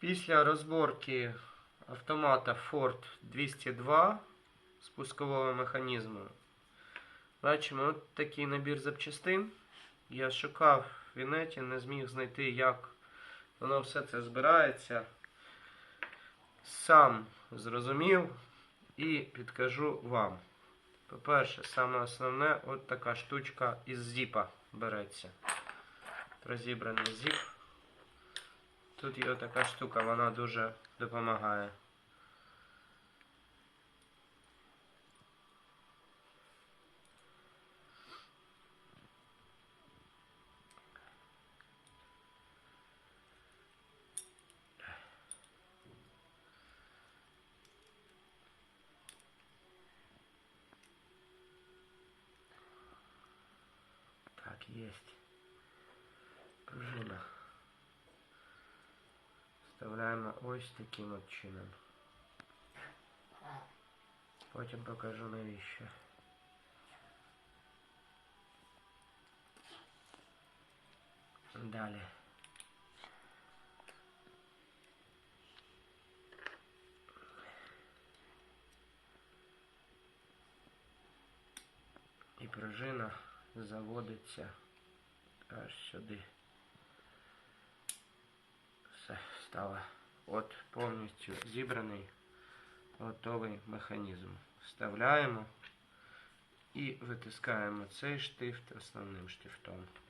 Після розборки автомата Ford 202 з пускового механізму бачимо от такий набір запчастин. Я шукав в інеті, не зміг знайти, як воно все це збирається. Сам зрозумів і підкажу вам. По-перше, саме основне, от така штучка із зіпа береться. Розібраний зіп. Тут є така штука, вона дуже допомагає. Так, есть. Пружина. Вставляємо ось таким от чином. Потім покажу навіщо. Далі. І пружина заводиться аж сюди. Все, стало. От повністю зібраний готовий механізм. Вставляємо і витискаємо цей штифт основним штифтом.